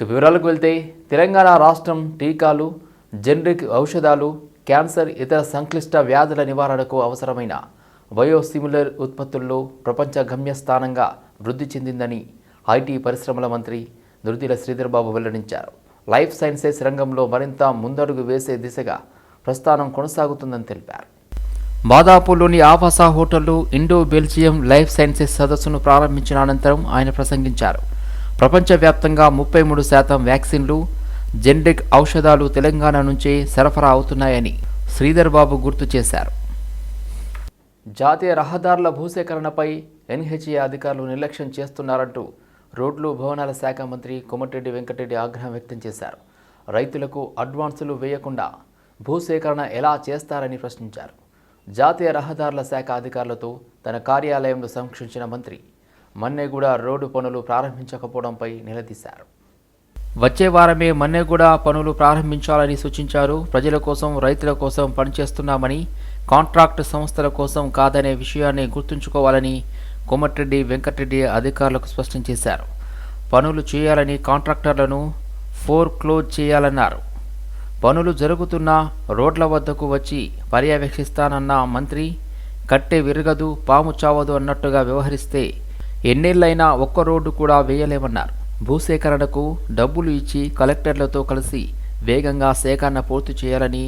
ఇక వివరాలకు వెళ్తే తెలంగాణ రాష్ట్రం టీకాలు జనరిక్ ఔషధాలు క్యాన్సర్ ఇతర సంక్లిష్ట వ్యాధుల నివారణకు అవసరమైన బయోసిమిలర్ ఉత్పత్తుల్లో ప్రపంచ గమ్యస్థానంగా వృద్ధి చెందిందని ఐటీ పరిశ్రమల మంత్రి దుర్దిల శ్రీధర్బాబు వెల్లడించారు. లైఫ్ సైన్సెస్ రంగంలో మరింత ముందడుగు వేసే దిశగా ప్రస్థానం కొనసాగుతుందని తెలిపారు. మాదాపూర్లోని ఆవాస హోటల్లో ఇండో బెల్జియం లైఫ్ సైన్సెస్ సదస్సును ప్రారంభించిన అనంతరం ఆయన ప్రసంగించారు. ప్రపంచవ్యాప్తంగా ముప్పై మూడు శాతం వ్యాక్సిన్లు జెనరిక్ ఔషధాలు తెలంగాణ నుంచే సరఫరా అవుతున్నాయని శ్రీధర్ బాబు గుర్తు చేశారు. జాతీయ రహదారుల భూసేకరణపై ఎన్హెచ్ఏ అధికారులు నిర్లక్ష్యం చేస్తున్నారంటూ రోడ్లు భవనాల శాఖ మంత్రి కొమటిరెడ్డి వెంకటరెడ్డి ఆగ్రహం వ్యక్తం చేశారు. రైతులకు అడ్వాన్సులు వేయకుండా భూసేకరణ ఎలా చేస్తారని ప్రశ్నించారు. జాతీయ రహదారుల శాఖ అధికారులతో తన కార్యాలయంలో సమీక్షించిన మంత్రి మన్నెగూడ రోడ్డు పనులు ప్రారంభించకపోవడంపై నిలదీశారు. వచ్చే వారమే మన్నెగూడ పనులు ప్రారంభించాలని సూచించారు. ప్రజల కోసం రైతుల కోసం పనిచేస్తున్నామని కాంట్రాక్ట్ సంస్థల కోసం కాదనే విషయాన్ని గుర్తుంచుకోవాలని కోమటిరెడ్డి వెంకటరెడ్డి అధికారులకు స్పష్టం చేశారు. పనులు చేయాలని కాంట్రాక్టర్లను ఫోర్ క్లోజ్ చేయాలన్నారు. పనులు జరుగుతున్న రోడ్ల వద్దకు వచ్చి పర్యవేక్షిస్తానన్న మంత్రి కట్టె విరగదు పాము చావదు అన్నట్టుగా వ్యవహరిస్తే ఎన్నేళ్ళైనా ఒక్క రోడ్డు కూడా వేయలేమన్నారు. భూసేకరణకు డబ్బులు ఇచ్చి కలెక్టర్లతో కలిసి వేగంగా సేకరణ పూర్తి చేయాలని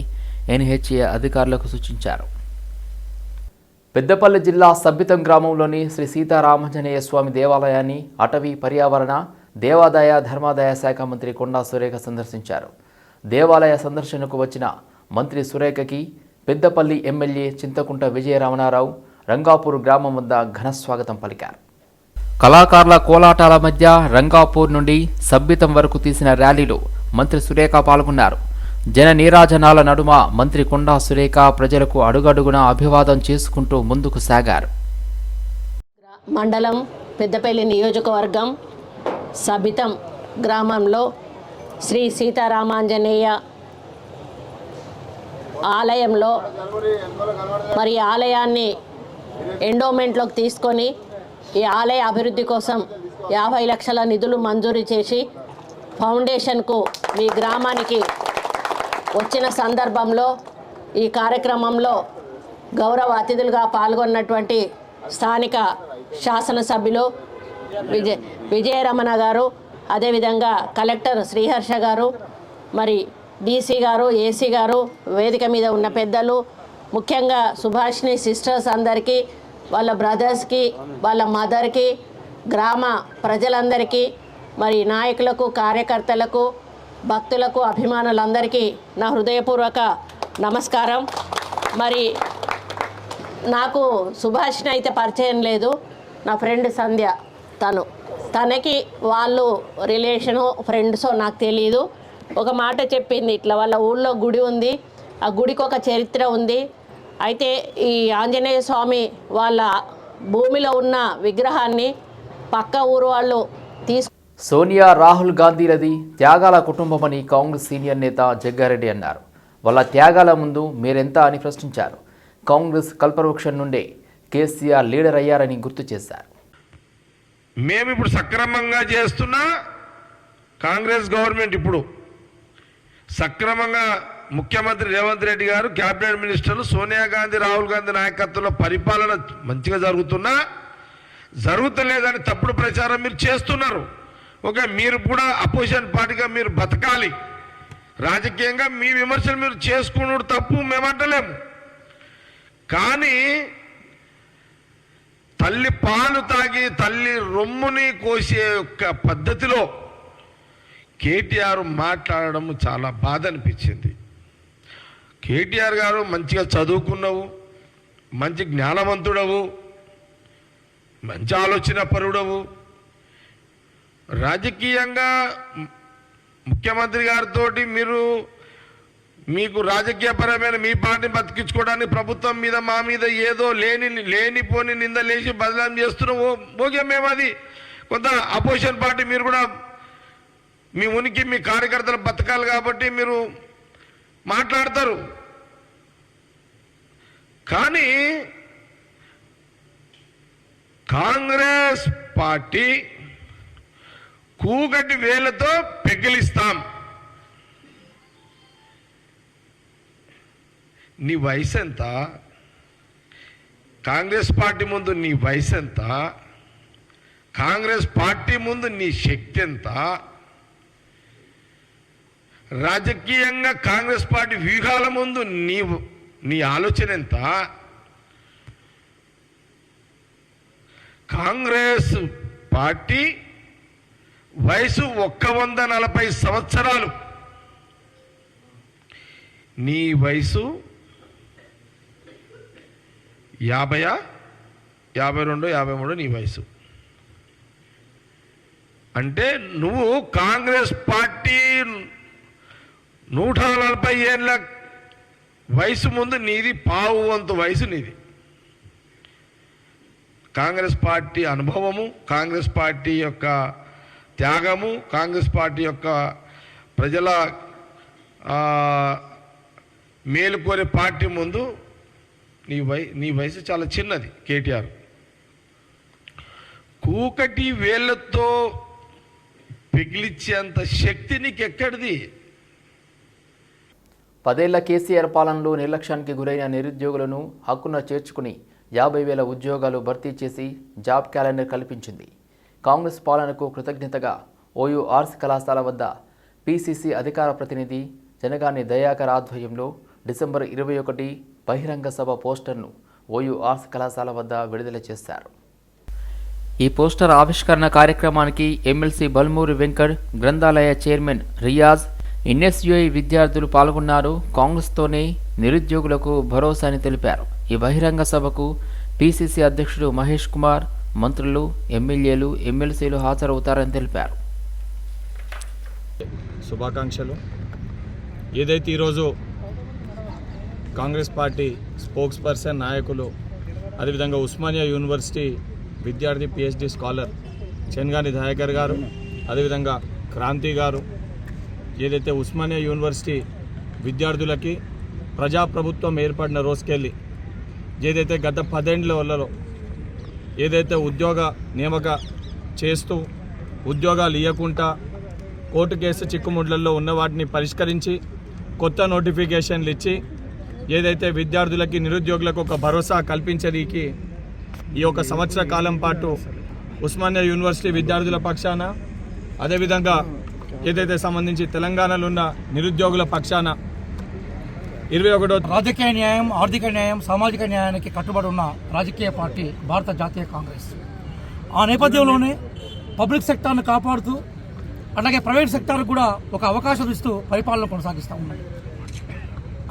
ఎన్హెచ్ఏ అధికారులకు సూచించారు. పెద్దపల్లి జిల్లా సబ్బితం గ్రామంలోని శ్రీ సీతారామాంజనేయ స్వామి దేవాలయాన్ని అటవీ పర్యావరణ దేవాదాయ ధర్మాదాయ శాఖ మంత్రి కొండా సురేఖ సందర్శించారు. దేవాలయ సందర్శనకు వచ్చిన మంత్రి సురేఖకి పెద్దపల్లి ఎమ్మెల్యే చింతకుంట విజయరమణారావు రంగాపూర్ గ్రామం వద్ద ఘన స్వాగతం పలికారు. కళాకారుల కోలాటాల మధ్య రంగాపూర్ నుండి సబ్బితం వరకు తీసిన ర్యాలీలో మంత్రి సురేఖ పాల్గొన్నారు. జన నీరాజనాల నడుమ మంత్రి కొండా సురేఖ ప్రజలకు అడుగడుగున అభివాదం చేసుకుంటూ ముందుకు సాగారు. మండలం పెద్దపల్లి నియోజకవర్గం సబితం గ్రామంలో శ్రీ సీతారామాంజనేయ ఆలయంలో మరి ఆలయాన్ని ఎండోమెంట్లోకి తీసుకొని ఈ ఆలయ అభివృద్ధి కోసం యాభై లక్షల నిధులు మంజూరు చేసి ఫౌండేషన్కు మీ గ్రామానికి వచ్చిన సందర్భంలో ఈ కార్యక్రమంలో గౌరవ అతిథులుగా పాల్గొన్నటువంటి స్థానిక శాసనసభ్యులు విజయ విజయరమణ గారు అదేవిధంగా కలెక్టర్ శ్రీహర్ష గారు మరి డీసీ గారు ఏసీ గారు వేదిక మీద ఉన్న పెద్దలు ముఖ్యంగా సుభాష్ని సిస్టర్స్ అందరికీ వాళ్ళ బ్రదర్స్కి వాళ్ళ మదర్కి గ్రామ ప్రజలందరికీ మరి నాయకులకు కార్యకర్తలకు భక్తులకు అభిమానులందరికీ నా హృదయపూర్వక నమస్కారం. మరి నాకు సుభాష్ని అయితే పరిచయం లేదు. నా ఫ్రెండ్ సంధ్య తను. తనకి వాళ్ళు రిలేషను ఫ్రెండ్సో నాకు తెలియదు ఒక మాట చెప్పింది ఇట్లా వాళ్ళ ఊళ్ళో గుడి ఉంది. ఆ గుడికి ఒక చరిత్ర ఉంది. అయితే ఈ ఆంజనేయ స్వామి వాళ్ళ భూమిలో ఉన్న విగ్రహాన్ని పక్క ఊరు వాళ్ళు తీసు సోనియా రాహుల్ గాంధీలది త్యాగాల కుటుంబమని కాంగ్రెస్ సీనియర్ నేత జగ్గారెడ్డి అన్నారు. వాళ్ళ త్యాగాల ముందు మీరెంత అని ప్రశ్నించారు. కాంగ్రెస్ కల్పవృక్షం నుండే కేసీఆర్ లీడర్ అయ్యారని గుర్తు చేశారు. మేము ఇప్పుడు సక్రమంగా చేస్తున్న కాంగ్రెస్ గవర్నమెంట్ ఇప్పుడు సక్రమంగా ముఖ్యమంత్రి రేవంత్ రెడ్డి గారు క్యాబినెట్ మినిస్టర్లు సోనియా గాంధీ రాహుల్ గాంధీ నాయకత్వంలో పరిపాలన మంచిగా జరుగుతున్నా జరుగుతలేదని తప్పుడు ప్రచారం మీరు చేస్తున్నారు. ఓకే మీరు కూడా అపోజిషన్ పార్టీగా మీరు బతకాలి. రాజకీయంగా మీ విమర్శలు మీరు చేసుకున్నాడు తప్పు మేమంటలేము కానీ తల్లి పాలు తాగి తల్లి రొమ్ముని కోసే యొక్క పద్ధతిలో కేటీఆర్ మాట్లాడడం చాలా బాధ అనిపించింది. కేటీఆర్ గారు మంచిగా చదువుకున్నావు మంచి జ్ఞానవంతుడవు మంచి ఆలోచన పరుడవు. రాజకీయంగా ముఖ్యమంత్రి గారితో మీరు మీకు రాజకీయపరమైన మీ పార్టీని బతికించుకోవడానికి ప్రభుత్వం మీద మా మీద ఏదో లేని లేనిపోని నింద లేచి బదలాం చేస్తున్నాం ఓ- మేము అది కొంత అపోజిషన్ పార్టీ మీరు కూడా మీ ఉనికి మీ కార్యకర్తలు బతకాలి కాబట్టి మీరు మాట్లాడతారు. కానీ కాంగ్రెస్ పార్టీ కూగటి వేలతో పెగిలిస్తాం. నీ వయసు ఎంత? కాంగ్రెస్ పార్టీ ముందు నీ వయసు ఎంత? కాంగ్రెస్ పార్టీ ముందు నీ శక్తి ఎంత? రాజకీయంగా కాంగ్రెస్ పార్టీ వ్యూహాల ముందు నీ నీ ఆలోచన ఎంత? కాంగ్రెస్ పార్టీ వయసు ఒక్క వంద నలభై సంవత్సరాలు. నీ వయసు యాభయా యాభై రెండు యాభై మూడు నీ వయసు. అంటే నువ్వు కాంగ్రెస్ పార్టీ నూట నలభై ఏళ్ళ వయసు ముందు నీది పావు వంతు వయసు నీది. కాంగ్రెస్ పార్టీ అనుభవము కాంగ్రెస్ పార్టీ యొక్క త్యాగము కాంగ్రెస్ పార్టీ యొక్క ప్రజల మేలు కోరే పార్టీ ముందు నీ వయ నీ వయసు చాలా చిన్నది కేటీఆర్. కూకటి వేళ్ళతో పిగిలిచ్చేంత శక్తి నీకు ఎక్కడిది పదేళ్ళ కేసీఆర్ పాలనలో నిర్లక్ష్యానికి గురైన నిరుద్యోగులను హక్కున చేర్చుకుని యాభై వేల ఉద్యోగాలు భర్తీ చేసి జాబ్ క్యాలెండర్ కల్పించింది. కాంగ్రెస్ పాలనకు కృతజ్ఞతగా ఓయూ ఆర్ట్స్ కళాశాల వద్ద పీసీసీ అధికార ప్రతినిధి జనగాని దయాకర్ ఆధ్వర్యంలో డిసెంబర్ ఇరవై ఒకటి బహిరంగ సభ పోస్టర్ను ఓయూ ఆర్ట్స్ కళాశాల వద్ద విడుదల చేశారు. ఈ పోస్టర్ ఆవిష్కరణ కార్యక్రమానికి ఎమ్మెల్సీ బల్మూరి వెంకట్ గ్రంథాలయ చైర్మన్ రియాజ్ ఎన్ఎస్యుఐ విద్యార్థులు పాల్గొన్నారు. కాంగ్రెస్తోనే నిరుద్యోగులకు భరోసా అని తెలిపారు. ఈ బహిరంగ సభకు పిసిసి అధ్యక్షుడు మహేష్ కుమార్ మంత్రులు ఎమ్మెల్యేలు ఎమ్మెల్సీలు హాజరవుతారని తెలిపారు. శుభాకాంక్షలు. ఏదైతే ఈరోజు కాంగ్రెస్ పార్టీ స్పోక్స్ పర్సన్ నాయకులు అదేవిధంగా ఉస్మానియా యూనివర్సిటీ విద్యార్థి పిహెచ్డి స్కాలర్ చెన్గాని దయాకర్ గారు అదేవిధంగా క్రాంతి గారు ఏదైతే ఉస్మానియా యూనివర్సిటీ విద్యార్థులకి ప్రజాప్రభుత్వం ఏర్పడిన రోజుకెళ్ళి ఏదైతే గత పదేండ్లలో ఏదైతే ఉద్యోగ నియామక చేస్తూ ఉద్యోగాలు ఇవ్వకుండా కోర్టు కేసు చిక్కుముడ్లలో ఉన్న వాటిని పరిష్కరించి కొత్త నోటిఫికేషన్లు ఇచ్చి ఏదైతే విద్యార్థులకి నిరుద్యోగులకు ఒక భరోసా కల్పించడానికి ఈ ఒక సంవత్సర కాలం పాటు ఉస్మానియా యూనివర్సిటీ విద్యార్థుల పక్షాన అదేవిధంగా ఏదైతే సంబంధించి తెలంగాణలో ఉన్న నిరుద్యోగుల పక్షాన ఇరవై ఒకటో రాజకీయ న్యాయం ఆర్థిక న్యాయం సామాజిక న్యాయానికి కట్టుబడి ఉన్న రాజకీయ పార్టీ భారత జాతీయ కాంగ్రెస్. ఆ నేపథ్యంలోనే పబ్లిక్ సెక్టార్ను కాపాడుతూ అలాగే ప్రైవేట్ సెక్టార్కు కూడా ఒక అవకాశం ఇస్తూ పరిపాలన కొనసాగిస్తూ ఉన్నాయి.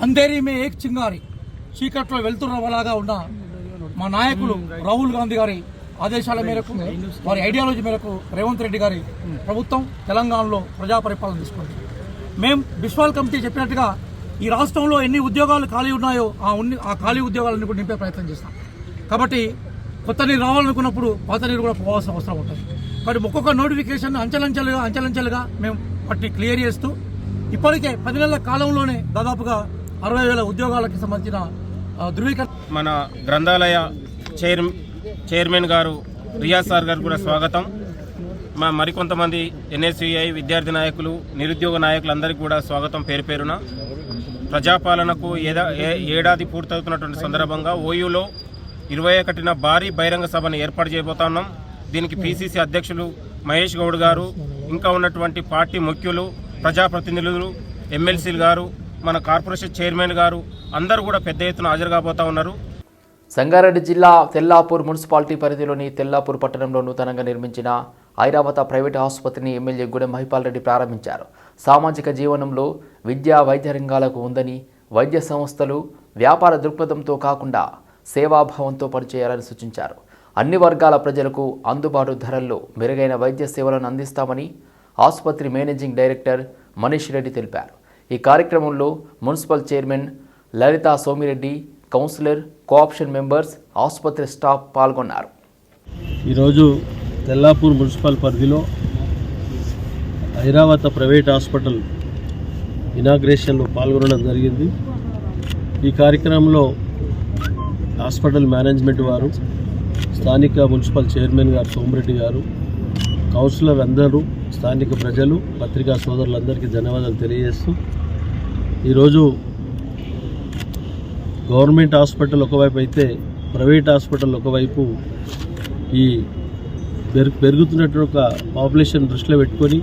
అంధేరి మే ఏక్ చింగారి చీకట్లో వెళ్తున్నలాగా ఉన్న మా నాయకులు రాహుల్ గాంధీ గారి ఆదేశాల మేరకు వారి ఐడియాలజీ మేరకు రేవంత్ రెడ్డి గారి ప్రభుత్వం తెలంగాణలో ప్రజా పరిపాలన తీసుకుంది. మేం బిస్వాల్ కమిటీ చెప్పినట్టుగా ఈ రాష్ట్రంలో ఎన్ని ఉద్యోగాలు ఖాళీ ఉన్నాయో ఆ ఉన్ని ఆ ఖాళీ ఉద్యోగాలను కూడా నింపే ప్రయత్నం చేస్తాం. కాబట్టి కొత్త నీరు రావాలనుకున్నప్పుడు పాత నీరు కూడా పోవాల్సిన అవసరం ఉంటుంది. కాబట్టి ఒక్కొక్క నోటిఫికేషన్ అంచెలంచెలుగా అంచెలంచెలుగా మేము వాటిని క్లియర్ చేస్తూ ఇప్పటికే పది నెలల కాలంలోనే దాదాపుగా అరవై వేల ఉద్యోగాలకు సంబంధించిన ధృవీకరణ మన గ్రంథాలయ చైర్ చైర్మన్ గారు రియాజ్ సార్ గారు కూడా స్వాగతం. మా మరికొంతమంది ఎన్ఎస్యుఐ విద్యార్థి నాయకులు నిరుద్యోగ నాయకులందరికీ కూడా స్వాగతం పేరు పేరున. ప్రజాపాలనకు ఏదా ఏ- ఏడాది పూర్తవుతున్నటువంటి సందర్భంగా ఓయూలో ఇరవై ఒకటిన భారీ బహిరంగ సభను ఏర్పాటు చేయబోతున్నాం దీనికి పిసిసి అధ్యక్షులు మహేష్ గౌడ్ గారు ఇంకా ఉన్నటువంటి పార్టీ ముఖ్యులు ప్రజాప్రతినిధులు ఎమ్మెల్సీలు గారు మన కార్పొరేషన్ చైర్మన్ గారు అందరూ కూడా పెద్ద ఎత్తున హాజరు కాబోతా ఉన్నారు. సంగారెడ్డి జిల్లా తెల్లాపూర్ మున్సిపాలిటీ పరిధిలోని తెల్లాపూర్ పట్టణంలో నూతనంగా నిర్మించిన ఐరావత ప్రైవేట్ ఆసుపత్రిని ఎమ్మెల్యే గూడెం మహిపాల్ రెడ్డి ప్రారంభించారు. సామాజిక జీవనంలో విద్యా వైద్య రంగాలకు ఉందని వైద్య సంస్థలు వ్యాపార దృక్పథంతో కాకుండా సేవాభావంతో పనిచేయాలని సూచించారు. అన్ని వర్గాల ప్రజలకు అందుబాటు ధరల్లో మెరుగైన వైద్య సేవలను అందిస్తామని ఆసుపత్రి మేనేజింగ్ డైరెక్టర్ మనీష్ రెడ్డి తెలిపారు. ఈ కార్యక్రమంలో municipal chairman Lalitha Somireddy councillor co-option members ఆసుపత్రి స్టాఫ్ పాల్గొన్నారు. ఈరోజు తెల్లాపూర్ మున్సిపల్ పరిధిలో ఐరావత ప్రైవేట్ హాస్పిటల్ ఇనాగ్రేషన్లో పాల్గొనడం జరిగింది. ఈ కార్యక్రమంలో హాస్పిటల్ మేనేజ్మెంట్ వారు స్థానిక మున్సిపల్ చైర్మన్ గారు సోమిరెడ్డి గారు కౌన్సిలర్ అందరూ స్థానిక ప్రజలు పత్రికా సోదరులందరికీ ధన్యవాదాలు తెలియజేస్తూ ఈరోజు గవర్నమెంట్ హాస్పిటల్ ఒకవైపు అయితే ప్రైవేట్ హాస్పిటల్ ఒకవైపు ఈ పెరుగు పెరుగుతున్నటువంటి ఒక పాపులేషన్ దృష్టిలో పెట్టుకొని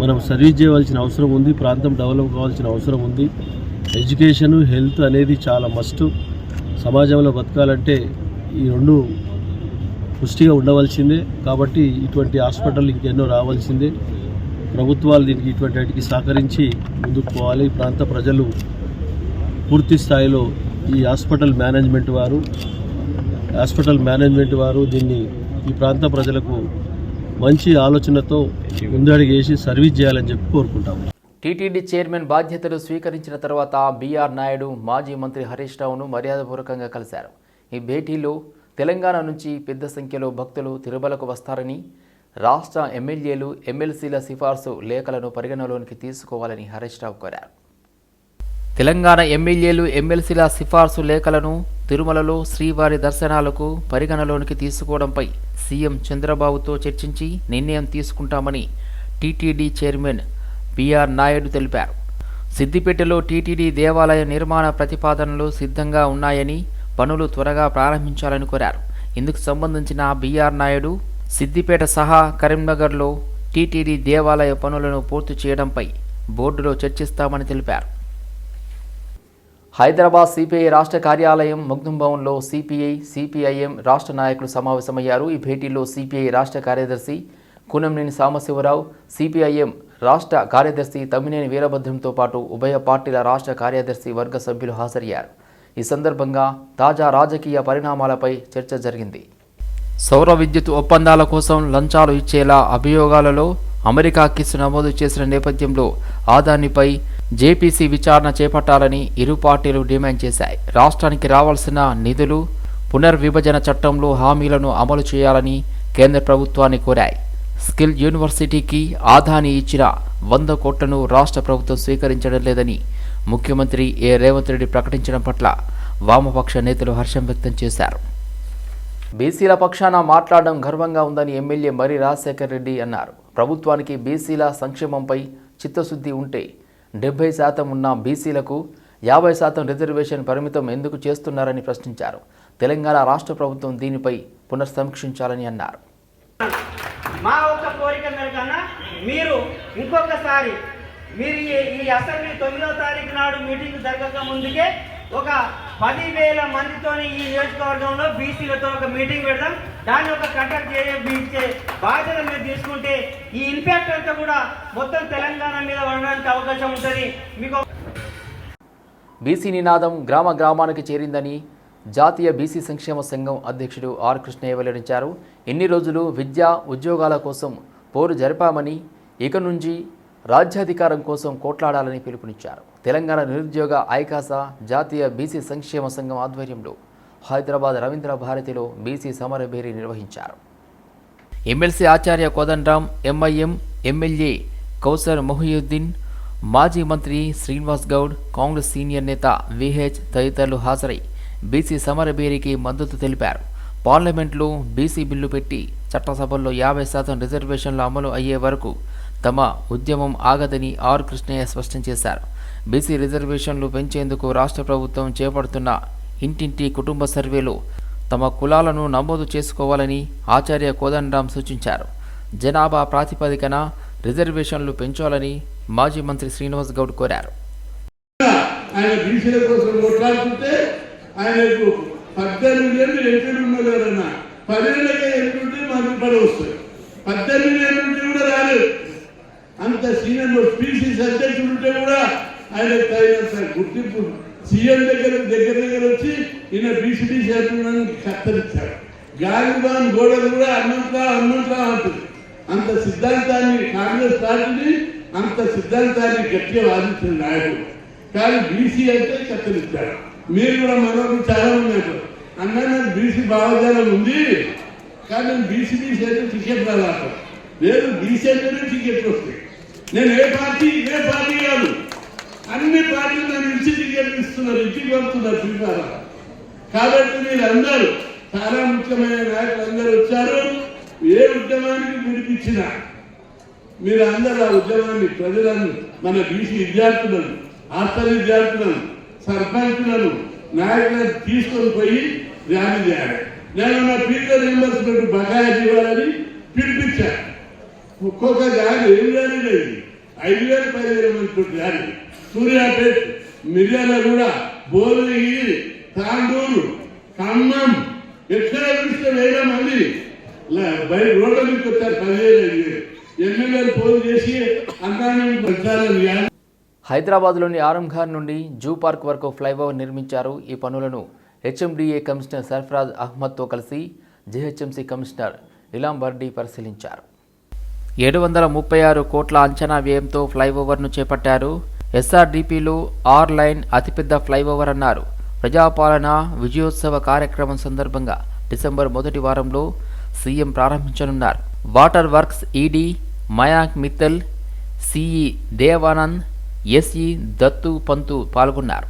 మనం సర్వీస్ చేయవలసిన అవసరం ఉంది ప్రాంతం డెవలప్ కావాల్సిన అవసరం ఉంది. ఎడ్యుకేషను హెల్త్ అనేది చాలా మస్ట్. సమాజంలో బతకాలంటే ఈ రెండు పుష్టిగా ఉండవలసిందే. కాబట్టి ఇటువంటి హాస్పిటల్ ఇంకెన్నో రావాల్సిందే. ప్రభుత్వాలు దీనికి ఇటువంటి వాటికి సహకరించి ముందుకు పోవాలి. ప్రాంత ప్రజలు పూర్తి స్థాయిలో ఈ హాస్పిటల్ మేనేజ్మెంట్ వారు హాస్పిటల్ మేనేజ్మెంట్ వారు దీన్ని ఈ ప్రాంత ప్రజలకు మంచి ఆలోచనతో ముందడిగేసి సర్వీస్ చేయాలని చెప్పి కోరుకుంటాము. టీటీడీ చైర్మన్ బాధ్యతలు స్వీకరించిన తర్వాత బీఆర్ నాయుడు మాజీ మంత్రి హరీష్ రావును మర్యాదపూర్వకంగా కలిశారు. ఈ భేటీలో తెలంగాణ నుంచి పెద్ద సంఖ్యలో భక్తులు తిరుమలకు వస్తారని రాష్ట్ర ఎమ్మెల్యేలు ఎమ్మెల్సీల సిఫార్సు లేఖలను పరిగణలోనికి తీసుకోవాలని హరీష్ రావు కోరారు. తెలంగాణ ఎమ్మెల్యేలు ఎమ్మెల్సీల సిఫార్సు లేఖలను తిరుమలలో శ్రీవారి దర్శనాలకు పరిగణలోనికి తీసుకోవడంపై సీఎం చంద్రబాబుతో చర్చించి నిర్ణయం తీసుకుంటామని టీటీడీ చైర్మన్ బిఆర్ నాయుడు తెలిపారు. సిద్దిపేటలో టీటీడీ దేవాలయ నిర్మాణ ప్రతిపాదనలు సిద్ధంగా ఉన్నాయని పనులు త్వరగా ప్రారంభించాలని కోరారు. ఇందుకు సంబంధించిన బిఆర్ నాయుడు సిద్దిపేట సహా కరీంనగర్లో టీటీడీ దేవాలయ పనులను పూర్తి చేయడంపై బోర్డులో చర్చిస్తామని తెలిపారు. హైదరాబాద్ సిపిఐ రాష్ట్ర కార్యాలయం ముగ్ధం భవన్లో సిపిఐ సిపిఐఎం రాష్ట్ర నాయకులు సమావేశమయ్యారు. ఈ భేటీలో సిపిఐ రాష్ట్ర కార్యదర్శి కునంనేని సాంబశివరావు సిపిఐఎం రాష్ట్ర కార్యదర్శి తమ్మినేని వీరభద్రంతో పాటు ఉభయ పార్టీల రాష్ట్ర కార్యదర్శి వర్గ సభ్యులు హాజరయ్యారు. ఈ సందర్భంగా తాజా రాజకీయ పరిణామాలపై చర్చ జరిగింది. సౌర విద్యుత్ ఒప్పందాల కోసం లంచాలు ఇచ్చేలా అభియోగాలలో అమెరికా కేసు నమోదు చేసిన నేపథ్యంలో ఆదానిపై జేపీసీ విచారణ చేపట్టాలని ఇరు పార్టీలు డిమాండ్ చేశాయి. రాష్ట్రానికి రావాల్సిన నిధులు పునర్విభజన చట్టంలో హామీలను అమలు చేయాలని కేంద్ర ప్రభుత్వాన్ని కోరాయి. స్కిల్ యూనివర్సిటీకి ఆదాని ఇచ్చిన వంద కోట్లను రాష్ట్ర ప్రభుత్వం స్వీకరించడం లేదని ముఖ్యమంత్రి ఏ. రేవంత్ రెడ్డి ప్రకటించడం పట్ల వామపక్ష నేతలు హర్షం వ్యక్తం చేశారు. బీసీల పక్షాన మాట్లాడడం గర్వంగా ఉందని ఎమ్మెల్యే మరి రాజశేఖర్ రెడ్డి అన్నారు. ప్రభుత్వానికి బీసీల సంక్షేమంపై చిత్తశుద్ధి ఉంటే డెబ్బై శాతం ఉన్న బీసీలకు యాభై శాతం రిజర్వేషన్ పరిమితం ఎందుకు చేస్తున్నారని ప్రశ్నించారు. తెలంగాణ రాష్ట్ర ప్రభుత్వం దీనిపై పునఃసమీక్షించాలని అన్నారు. మా ఒక్క కోరిక మేరకన్నా మీరు ఇంకొకసారి మీరు ఈ అసెంబ్లీ తొమ్మిదో తారీఖు నాడు మీటింగ్ జరగక ముందుకే ఒక పదివేల మందితోని ఈ నియోజకవర్గంలో బీసీలతో ఒక మీటింగ్ పెడదాం. దాన్ని ఒక కండక్ట్ చేయించే బాధ్యత మీరు తీసుకుంటే ఈ ఇంపాక్ట్ అంతా కూడా మొత్తం తెలంగాణ మీద ఉండడానికి అవకాశం ఉంటుంది. మీకు బీసీ నినాదం గ్రామ గ్రామానికి చేరిందని జాతీయ బీసీ సంక్షేమ సంఘం అధ్యక్షుడు ఆర్ కృష్ణయ్య వెల్లడించారు. ఎన్ని రోజులు విద్య ఉద్యోగాల కోసం పోరు జరిపామని ఇక నుంచి రాజ్యాధికారం కోసం కోట్లాడాలని పిలుపునిచ్చారు. తెలంగాణ నిరుద్యోగ ఐకాస జాతీయ బీసీ సంక్షేమ సంఘం ఆధ్వర్యంలో హైదరాబాద్ రవీంద్ర భారతిలో బీసీ సమరభేరి నిర్వహించారు. MLC Acharya Kodandaram MIM MLA Kausar Mohiuddin మాజీ మంత్రి శ్రీనివాస్ గౌడ్ కాంగ్రెస్ సీనియర్ నేత విహెచ్ తదితరులు హాజరై బీసీ సమరభేరికి మద్దతు తెలిపారు. పార్లమెంట్లో బీసీ బిల్లు పెట్టి చట్టసభల్లో యాభై శాతం రిజర్వేషన్లు అమలు అయ్యే వరకు తమ ఉద్యమం ఆగదని ఆర్ కృష్ణయ్య స్పష్టం చేశారు. బీసీ రిజర్వేషన్లు పెంచేందుకు రాష్ట్ర ప్రభుత్వం చేపడుతున్న ఇంటింటి కుటుంబ సర్వేలో తమ కులాలను నమోదు చేసుకోవాలని ఆచార్య కోదండరాం సూచించారు. జనాభా ప్రాతిపదికన రిజర్వేషన్లు పెంచాలని మాజీ మంత్రి శ్రీనివాస్ గౌడ్ కోరారు. ఆయన బీసీల కోసం కొట్లాడుతుంటే ఆయనకు పద్దెనిమిది ఏళ్ళు ఎంపీలు ఉన్నారు పదేళ్ళకే ఎంపీ మాకు పని వస్తుంది పద్దెనిమిది ఏళ్ళ కూడా రాలేదు. అంత సీనియర్ స్పీసీస్ అధ్యక్షుడు ఉంటే కూడా ఆయన తగినంత గుర్తింపు సీఎం దగ్గర దగ్గర దగ్గర వచ్చి ఈయన బీసీడీ చేస్తున్నాను కత్తరించాడు గాలిబాన్ గోడలు కూడా అన్నంతా అన్నంతా అంటుంది. అంత సిద్ధాంతాన్ని కాంగ్రెస్ పార్టీని అంత సిద్ధాంతాన్ని గట్టిగా వాదించిన నాయకుడు. కానీ బీసీ అంటే కత్తరించాడు మీరు కూడా మనకు చాలా ఉన్నారు. అన్న నాకు బీసీ భావజాలం ఉంది. కానీ నేను బీసీ బీసీ అయితే టికెట్ రాలేదు లేదు బీసీ అంటేనే టికెట్ వస్తాయి నేను ఏ పార్టీ ఏ పార్టీ కాదు. అన్ని పార్టీలు నన్ను ఇచ్చి టికెట్ ఇస్తున్నారు ఇంటికి పంపుతున్నారు కాబట్టి మీరు అందరూ చాలా ముఖ్యమైన నాయకులు అందరూ వచ్చారు. ఏ ఉద్యమానికి పిలిపించిన మీరు అందరూ ఆ ఉద్యమాన్ని ప్రజలను మన బీసీ విద్యార్థులను హాస్టల్ విద్యార్థులను సర్పంచులను నాయకులను తీసుకొని పోయి ర్యాలీ చేయాలి. నేను నా ఫీజు రీంబర్స్మెంట్ బకాయి ఇవ్వాలని పిలిపించాను. ఒక్కొక్క ర్యాలీ ఏం ర్యాలీ లేదు ఐదు వేల పదివేల మంది ర్యాలీ. సూర్యాపేట్ మిర్యాలగూడ భువనగిరి తాండూరు ఖమ్మం ఎక్కడ చూస్తే వేల మంది. బయట రోడ్ల మీదకి వచ్చారు పదివేలు ఎమ్మెల్యేలు ఫోన్ చేసి అంతా మేము ప్రచారం హైదరాబాద్లోని ఆరంఘార్ నుండి జూ పార్క్ వరకు ఫ్లైఓవర్ నిర్మించారు ఈ పనులను హెచ్ఎండిఏ కమిషనర్ సర్ఫరాజ్ అహ్మద్తో కలిసి జీహెచ్ఎంసీ కమిషనర్ ఇలాం బర్డీ పరిశీలించారు. ఏడు వందల ముప్పై ఆరు కోట్ల అంచనా వ్యయంతో ఫ్లైఓవర్ను చేపట్టారు ఎస్ఆర్డిపిలో ఆర్ లైన్ అతిపెద్ద ఫ్లైఓవర్ అన్నారు. ప్రజాపాలన విజయోత్సవ కార్యక్రమం సందర్భంగా డిసెంబర్ మొదటి వారంలో సీఎం ప్రారంభించనున్నారు. Water works ED Mayank Mittal CE Devanand SE Dattu Pantu పాల్గొన్నారు.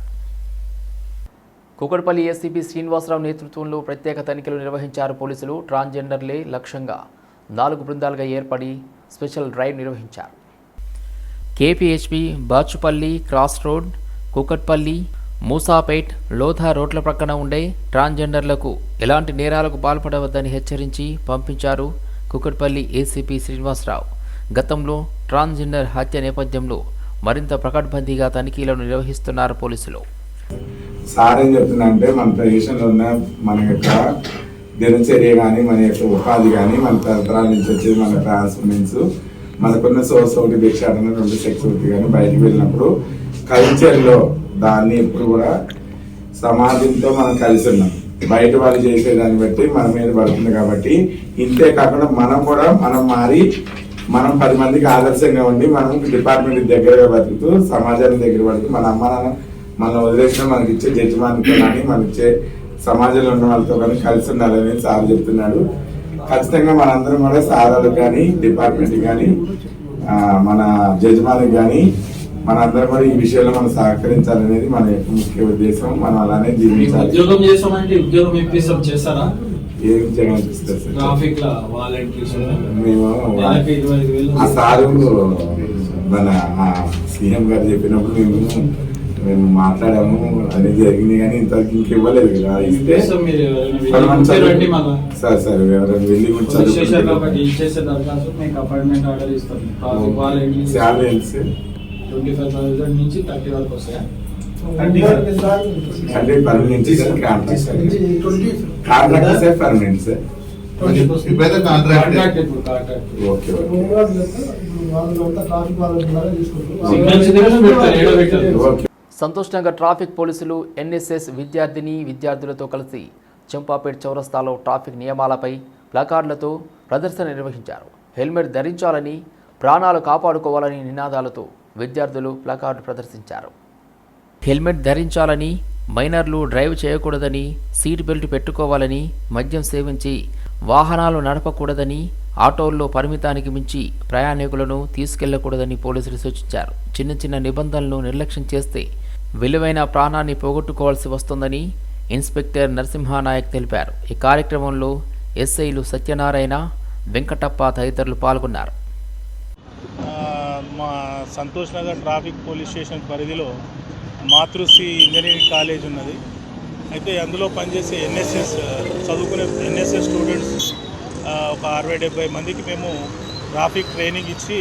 కుకట్పల్లి ఏసీపీ శ్రీనివాసరావు నేతృత్వంలో ప్రత్యేక తనిఖీలు నిర్వహించారు పోలీసులు. ట్రాన్స్జెండర్లే లక్ష్యంగా నాలుగు బృందాలుగా ఏర్పడి స్పెషల్ డ్రైవ్ నిర్వహించారు. కేపీహెచ్పి బాచుపల్లి క్రాస్ రోడ్ కుకట్పల్లి మూసాపేట్ లోధా రోడ్ల ప్రక్కన ఉండే ట్రాన్స్జెండర్లకు ఎలాంటి నేరాలకు పాల్పడవద్దని హెచ్చరించి పంపించారు కుకట్పల్లి ఏసీపీ శ్రీనివాసరావు. గతంలో ట్రాన్స్జెండర్ హత్య నేపథ్యంలో మరింత ప్రకడ్బందీగా తనిఖీలను నిర్వహిస్తున్నారు పోలీసులు. సార్ ఏం చెప్తున్నా మన దేశంలో ఉన్న మన యొక్క దినచర్య కానీ మన యొక్క ఉపాధి కానీ మన తరాల నుంచి వచ్చేది మన ట్రాన్స్ మనకున్న సోర్స్ ఒకటి భిక్షాటన రెండు సెక్స్ ఒకటి కానీ బయటకు వెళ్ళినప్పుడు కల్చర్లో దాన్ని ఎప్పుడు కూడా సమాజంతో మనం కలిసి ఉన్నాం. బయట వాళ్ళు చేసేదాన్ని బట్టి మన మీద పడుతుంది కాబట్టి ఇంతే కాకుండా మనం కూడా మనం మారి మనం పది మందికి ఆదర్శంగా ఉండి మనం డిపార్ట్మెంట్ దగ్గరగా బతుకుతూ సమాజానికి దగ్గర పడుతూ మన అమ్మ నాన్న మనం వదిలేసిన మనకి ఇచ్చే జడ్జిమాన్తో కానీ మనకి ఇచ్చే సమాజంలో ఉన్న వాళ్ళతో కానీ కలిసి ఉండాలని సార్ చెప్తున్నాడు. ఖచ్చితంగా మనందరం కూడా సారాలకు కానీ డిపార్ట్మెంట్ కానీ మన జడ్జిమానికి కానీ మనందరం కూడా ఈ విషయంలో మనం సహకరించాలనేది మన యొక్క ముఖ్య ఉద్దేశం. మనం అలానే జీవించాలి. ఉద్యోగం చేస్తామంటే ఉద్యోగం ఇప్పిస్తాం చేస్తారా ఏం మేము ఆ సారు మన సీఎం గారు చెప్పినప్పుడు మేము మేము మాట్లాడాము అది జరిగింది కానీ ఇంతవరకు ఇంక ఇవ్వలేదు కదా ఇస్తే సరే సరే ఎవరైనా వెళ్ళి కూడా పోలీస్ స్టేషన్లో ఒకటి చదువుకుంటే ఇచ్చేసే దరఖాస్తు మీకు అపాయింట్మెంట్ ఆర్డర్ ఇస్తాం ట్రాఫిక్ వాలంటీర్స్ శాలరీ ఎంత సార్? ట్వంటీ ఫైవ్ థౌసండ్ నుంచి థర్టీ వరకు వస్తాయా? అంటే permanent contract sir. Permanent sir? Contract okay okay. సంతోషంగా ట్రాఫిక్ పోలీసులు ఎన్ఎస్ఎస్ విద్యార్థిని విద్యార్థులతో కలిసి చంపాపేట్ చౌరస్తాలో ట్రాఫిక్ నియమాలపై ప్లకార్డులతో ప్రదర్శన నిర్వహించారు. హెల్మెట్ ధరించాలని ప్రాణాలు కాపాడుకోవాలని నినాదాలతో విద్యార్థులు ప్లకార్డు ప్రదర్శించారు. హెల్మెట్ ధరించాలని మైనర్లు డ్రైవ్ చేయకూడదని సీట్ బెల్ట్ పెట్టుకోవాలని మద్యం సేవించి వాహనాలు నడపకూడదని ఆటోల్లో పరిమితానికి మించి ప్రయాణికులను తీసుకెళ్ళకూడదని పోలీసులు సూచించారు. చిన్న చిన్న నిబంధనలను నిర్లక్ష్యం చేస్తే విలువైన ప్రాణాన్ని పోగొట్టుకోవాల్సి వస్తుందని ఇన్స్పెక్టర్ నరసింహానాయక్ తెలిపారు. ఈ కార్యక్రమంలో ఎస్ఐలు సత్యనారాయణ వెంకటప్ప తదితరులు పాల్గొన్నారు. మా Santosh Nagar traffic police station పరిధిలో మాతృశ్రీ ఇంజనీరింగ్ కాలేజ్ ఉన్నది. అయితే అందులో పనిచేసే ఎన్ఎస్ఎస్ చదువుకునే ఎన్ఎస్ఎస్ స్టూడెంట్స్ ఒక అరవై డెబ్బై మందికి మేము ట్రాఫిక్ ట్రైనింగ్ ఇచ్చి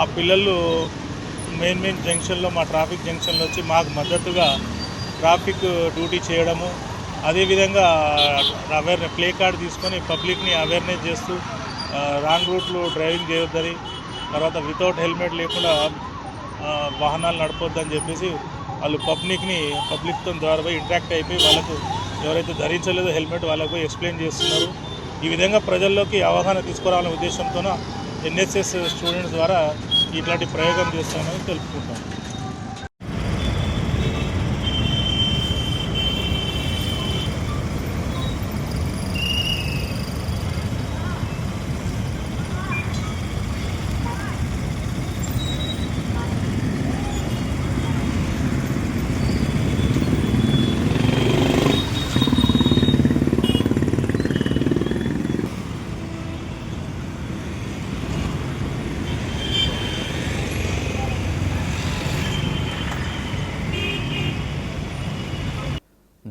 ఆ పిల్లలు మెయిన్ మెయిన్ జంక్షన్లో మా ట్రాఫిక్ జంక్షన్లో వచ్చి మాకు మద్దతుగా ట్రాఫిక్ డ్యూటీ చేయడము అదేవిధంగా అవేర్నెస్ ప్లే కార్డ్ తీసుకొని పబ్లిక్ని అవేర్నెస్ చేస్తూ రాంగ్ రూట్లో డ్రైవింగ్ చేయొద్దని తర్వాత వితౌట్ హెల్మెట్ లేకుండా వాహనాలు నడపొద్దని చెప్పేసి వాళ్ళు పబ్లిక్ని పబ్లిక్తో ద్వారా పోయి ఇంటరాక్ట్ అయిపోయి వాళ్ళకు ఎవరైతే ధరించలేదో హెల్మెట్ వాళ్ళకు ఎక్స్ప్లెయిన్ చేస్తున్నారు. ఈ విధంగా ప్రజల్లోకి అవగాహన తీసుకురావాలనే ఉద్దేశంతోన ఎన్ఎస్ఎస్ స్టూడెంట్స్ ద్వారా ఇట్లాంటి ప్రయోగం చేస్తామని తెలుపుకుంటాం.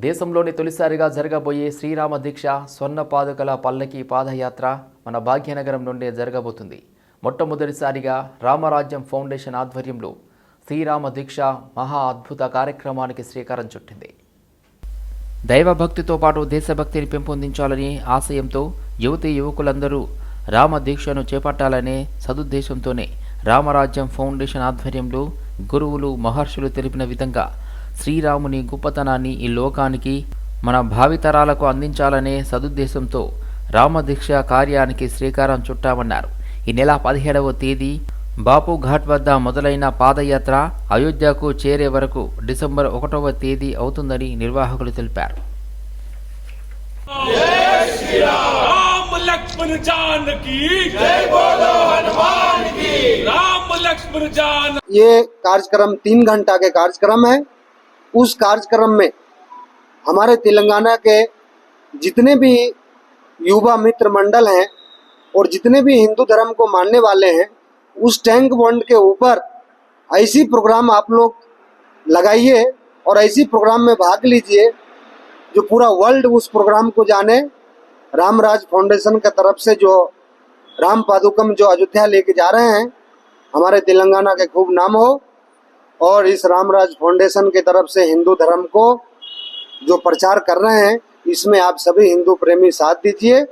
దేశంలోని తొలిసారిగా జరగబోయే శ్రీరామ దీక్ష స్వర్ణ పాదుకల పల్లకి పాదయాత్ర మన భాగ్యనగరం నుండే జరగబోతుంది. మొట్టమొదటిసారిగా రామరాజ్యం ఫౌండేషన్ ఆధ్వర్యంలో శ్రీరామ దీక్ష మహా అద్భుత కార్యక్రమానికి శ్రీకారం చుట్టింది. దైవభక్తితో పాటు దేశభక్తిని పెంపొందించాలని ఆశయంతో యువతీ యువకులందరూ రామ దీక్షను చేపట్టాలనే సదుద్దేశంతోనే రామరాజ్యం ఫౌండేషన్ ఆధ్వర్యంలో గురువులు మహర్షులు తెలిపిన విధంగా శ్రీరాముని గొప్పతనాన్ని ఈ లోకానికి మన భావితరాలకు అందించాలనే సదుద్దేశంతో రామదీక్ష కార్యానికి శ్రీకారం చుట్టామన్నారు ఈ నెల పదిహేడవ తేదీ బాపు ఘాట్ వద్ద మొదలైన పాదయాత్ర అయోధ్యకు చేరే వరకు డిసెంబర్ ఒకటవ తేదీ అవుతుందని నిర్వాహకులు తెలిపారు राम लक्ष्मण जान की जय बोलो हनुमान की राम लक्ष्मण जान ये कार्यक्रम तीन घंटा के कार्यक्रम है उस कार्यक्रम में हमारे तेलंगाना के जितने भी युवा मित्र मंडल हैं और जितने भी हिंदू धर्म को मानने वाले हैं, उस टैंक बॉन्ड के ऊपर ऐसी प्रोग्राम आप लोग लगाइए और ऐसी प्रोग्राम में भाग लीजिए जो पूरा वर्ल्ड उस प्रोग्राम को जाने। रामराज फाउंडेशन की तरफ़ से जो राम पादुकम जो अयोध्या लेके जा रहे हैं, हमारे तेलंगाना के खूब नाम हो। और इस रामराज फाउंडेशन की तरफ से हिंदू धर्म को जो प्रचार कर रहे हैं इसमें आप सभी हिंदू प्रेमी साथ दीजिए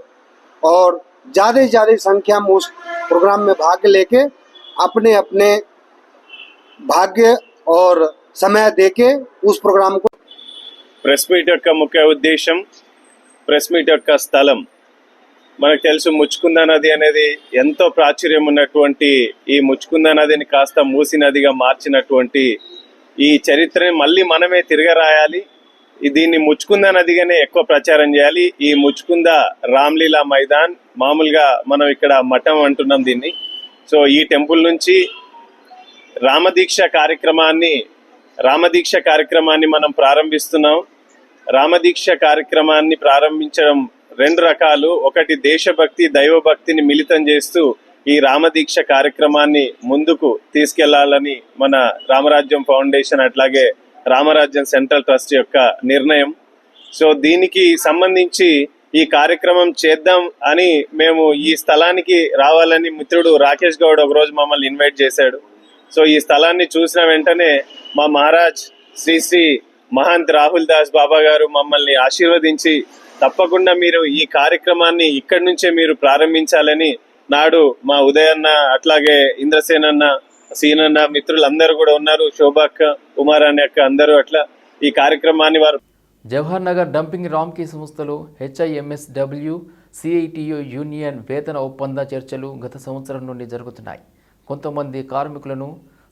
और ज़्यादा से ज़्यादा संख्या में उस प्रोग्राम में भाग लेके अपने अपने भाग्य और समय देके उस प्रोग्राम को ప్రెస్ మీట్ యొక్క ముఖ్య ఉద్దేశం ప్రెస్ మీట్ యొక్క స్థలం మనకు తెలుసు ముచ్చుకుందా నది అనేది ఎంతో ప్రాచుర్యం ఉన్నటువంటి ఈ ముచ్చుకుందా నదిని కాస్త మూసి నదిగా మార్చినటువంటి ఈ చరిత్రని మళ్ళీ మనమే తిరగరాయాలి. దీన్ని ముచ్చుకుందా నదిగానే ఎక్కువ ప్రచారం చేయాలి. ఈ ముచ్చుకుందా రామ్లీలా మైదాన్ మామూలుగా మనం ఇక్కడ మఠం అంటున్నాం దీన్ని. సో ఈ టెంపుల్ నుంచి రామదీక్ష కార్యక్రమాన్ని రామదీక్ష కార్యక్రమాన్ని మనం ప్రారంభిస్తున్నాం. రామదీక్ష కార్యక్రమాన్ని ప్రారంభించడం రెండు రకాలు. ఒకటి దేశభక్తి దైవభక్తిని మిళితం చేస్తూ ఈ రామదీక్ష కార్యక్రమాన్ని ముందుకు తీసుకెళ్ళాలని మన రామరాజ్యం ఫౌండేషన్ అట్లాగే రామరాజ్యం సెంట్రల్ ట్రస్ట్ యొక్క నిర్ణయం. సో దీనికి సంబంధించి ఈ కార్యక్రమం చేద్దాం అని మేము ఈ స్థలానికి రావాలని మిత్రుడు రాకేష్ గౌడ్ ఒకరోజు మమ్మల్ని ఇన్వైట్ చేశాడు. సో ఈ స్థలాన్ని చూసిన వెంటనే మా మహారాజ్ శ్రీ శ్రీ మహంత్ రాహుల్ దాస్ బాబా గారు మమ్మల్ని ఆశీర్వదించి తప్పకుండా మీరు ఈ కార్యక్రమాన్ని ఇక్కడి నుంచే మీరు ప్రారంభించాలని నాడు మా ఉదయన్న అట్లాగే ఇంద్రసేనన్న సీనన్న మిత్రులందరూ కూడా ఉన్నారు. శోభాక్క కుమార్ అనే అక్క అందరూ అట్లా ఈ కార్యక్రమాన్ని వారు జవహర్ నగర్ డంపింగ్ రామ్కీ సంస్థలో హెచ్ఐఎంఎస్డబ్ల్యూ సిఐటియు యూనియన్ వేతన ఒప్పంద చర్చలు గత సంవత్సరం నుండి జరుగుతున్నాయి. కొంతమంది కార్మికులను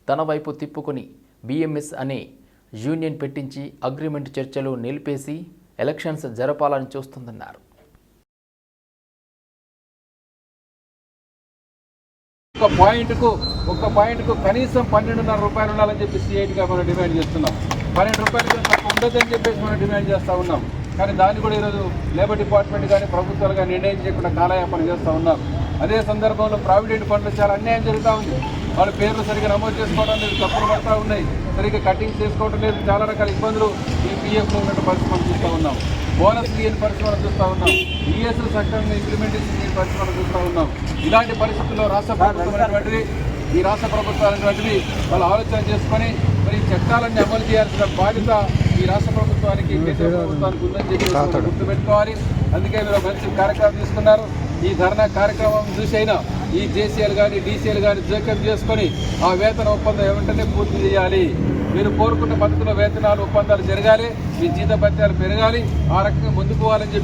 తన వైపు తిప్పుకొని బిఎంఎస్ అనే యూనియన్ పెట్టించి అగ్రిమెంట్ చర్చలు నిలిపేసి ఎలక్షన్స్ జరపాలని చూస్తుందన్నారు. ఒక పాయింట్కు ఒక పాయింట్కు కనీసం పన్నెండున్నర రూపాయలు ఉండాలని చెప్పి సిఐటిగా మనం డిమాండ్ చేస్తున్నాం. పన్నెండు రూపాయలు తక్కువ ఉండదని చెప్పేసి మనం డిమాండ్ చేస్తూ ఉన్నాం. కానీ దాన్ని కూడా ఈరోజు లేబర్ డిపార్ట్మెంట్ కానీ ప్రభుత్వాలు కానీ నిర్ణయం చేయకుండా కాలయాపన చేస్తూ ఉన్నాం. అదే సందర్భంలో ప్రావిడెంట్ ఫండ్లు చాలా అన్యాయం జరుగుతూ ఉంది. వాళ్ళ పేర్లు సరిగ్గా నమోదు చేసుకోవడం లేదు తప్పులు పడుతూ ఉన్నాయి. సరిగ్గా కటింగ్ చేసుకోవడం లేదు చాలా రకాల ఇబ్బందులు ఈ పిఎఫ్లో ఉన్నట్టు పరిస్థితి మనం చూస్తూ ఉన్నాం. బోనస్ లేని పరిస్థితి మనం చూస్తూ ఉన్నాం. ఈఎస్ఎల్ చట్టంలో ఇంప్లిమెంటేషన్ లేని పరిస్థితి మనం చూస్తూ ఉన్నాం. ఇలాంటి పరిస్థితుల్లో రాష్ట్ర ప్రభుత్వం అనేటువంటిది ఈ రాష్ట్ర ప్రభుత్వాలు అనేటువంటివి వాళ్ళు ఆలోచన చేసుకొని మరి చట్టాలన్నీ అమలు చేయాల్సిన బాధ్యత ఈ రాష్ట్ర ప్రభుత్వానికి ప్రభుత్వానికి ఉందని చెప్పి గుర్తుపెట్టుకోవాలి. అందుకే మీరు మంచి కార్యక్రమం తీసుకున్నారు. ఈ ధర్నా కార్యక్రమం చూసైనా ఈ జేసీఎల్ కానీ డీసీఎల్ కానీ జోక్యం చేసుకొని ఆ వేతన ఒప్పందం వెంటనే పూర్తి చేయాలి. మీరు కోరుకున్న పద్ధతిలో వేతనాలు ఒప్పందాలు జరగాలి. మీ జీతభత్యాలు పెరగాలి. ఆ రకంగా ముందుకు పోవాలని చెప్పి